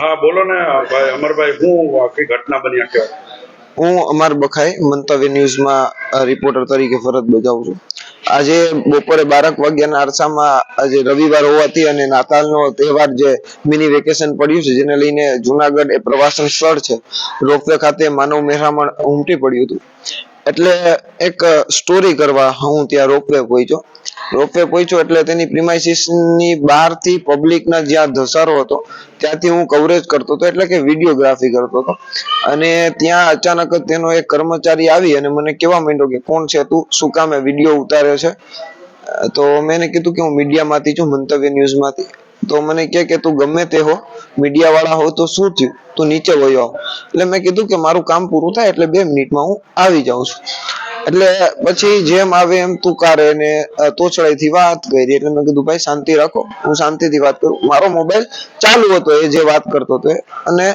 હા, બોલો ને ભાઈ, અમરભાઈ, હું આખી ઘટના બની આ હું અમર બખાઈ, મંતવ્ય ન્યૂઝમાં રિપોર્ટર તરીકે ફરજ બજાવું છું. આજે બપોરે બારક વાગ્યાના અરસામાં, આજે રવિવાર હોવાથી અને નાતાલનો તહેવાર જે મિની વેકેશન પડ્યું છે, જેને લઈને જુનાગઢ એ પ્રવાસન સ્થળ છે. રોપવે ખાતે માનવ મહેરામણ ઉમટી પડ્યું હતું. એટલે એક સ્ટોરી કરવા હું ત્યાં રોપવે પહોંચ્યો રોપવે પહોંચ્યો એટલે તેની પ્રિમાઇસીસની બહારથી પબ્લિકના જ્યાં ધસારો હતો, ત્યાંથી હું કવરેજ કરતો હતો, એટલે કે વિડીયોગ્રાફી કરતો હતો. અને ત્યાં અચાનક જ તેનો એક કર્મચારી આવી અને મને કહેવા માંડ્યો કે, કોણ છે તું? શું કામે વીડિયો ઉતારે છે? તો મેં કીધું કે હું મીડિયામાંથી છું, મંતવ્ય ન્યૂઝમાંથી તો મને કહે કે તું ગમે તે હો મીડિયા વાળા હો, તો શું થયું? તું નીચે વયો આવ. એટલે મેં કીધું કે મારું કામ પૂરું થાય એટલે બે મિનિટમાં હું આવી જાઉં છું. એટલે પછી જેમ આવે એમ તુકારે ને તોછડાઈથી વાત કરી. એટલે મેં કીધું, ભાઈ, શાંતિ રાખો. હું શાંતિથી વાત કરું. મારો મોબાઈલ ચાલુ હતો એ જે વાત કરતો હતો અને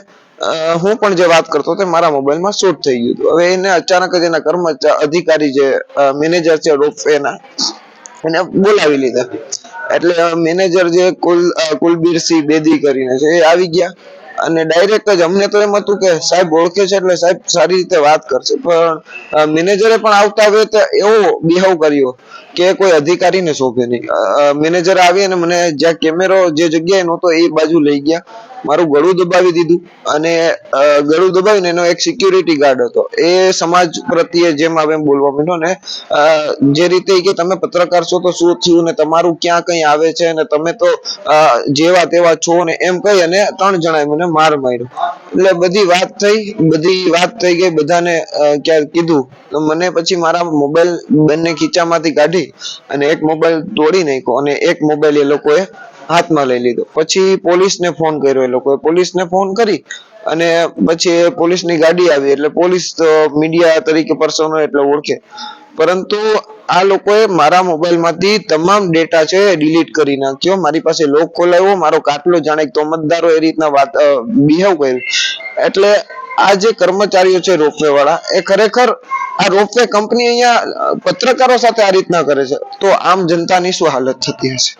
હું પણ જે વાત કરતો હતો મારા મોબાઈલમાં શૂટ થઈ ગયું હતું. હવે એને અચાનક જ એના કર્મચારી અધિકારી જે મેનેજર છે રોપ એના એને બોલાવી લીધા. એટલે મેનેજર જે કુલ કુલબીરસિંહ બેદી કરીને છે, એ આવી ગયા. અને ડાયરેક્ટ જ અમને તો એમ હતું કે સાહેબ ઓળખે છે એટલે સાહેબ સારી રીતે વાત કરશે. પણ મેનેજરે પણ આવતા હવે તો એવો બિહેવ કર્યો કે કોઈ અધિકારીને શોભે નહીં. મેનેજર આવી અને મને જ્યાં કેમેરો જે જગ્યાએ નહોતો એ બાજુ લઈ ગયા. મારું ગળું દબાવી દીધું અને ગળું દબાવીને એનો એક સિક્યુરિટી ગાર્ડ હતો. એ સમાજ પ્રત્યે જેમ આવે બોલવા માંડ્યો ને જે રીતે કે તમે પત્રકાર છો તો શું થયું ને, તમારું ક્યાં કંઈ આવે છે ને, તમે તો જેવા તેવા છો ને, એમ કહી અને ત્રણ જણાએ મને માર માર્યો. એટલે બધી વાત થઈ, બધી વાત થઈ ગઈ, બધાને ક્યાં કીધું. તો મને પછી મારા મોબાઈલ બંને ખીચામાંથી કાઢી અને એક મોબાઈલ તોડી નાખ્યો અને એક મોબાઈલ એ લોકોએ હાથમાં લઈ લીધો. પછી પોલીસને ફોન કર્યો એ લોકોએ. પોલીસને ફોન કરી અને પછી પોલીસની ગાડી આવી એટલે પોલીસ મીડિયા તરીકે પર્સનો એટલે ઓળખે. પરંતુ આ લોકોએ મારા મોબાઈલમાંથી તમામ ડેટા છે ડિલીટ કરી નાખ્યો. મારી પાસે લોક ખોલાવ્યો મારો કાટલો જાણે તોમતદારો એ રીતના વાત બિહેવ કર્યું. એટલે આ જે કર્મચારીઓ છે રોપવે વાળા એ ખરેખર આ રોપવે કંપની અહીંયા પત્રકારો સાથે આ રીતના કરે છે. તો આમ જનતાની શું હાલત થતી હશે?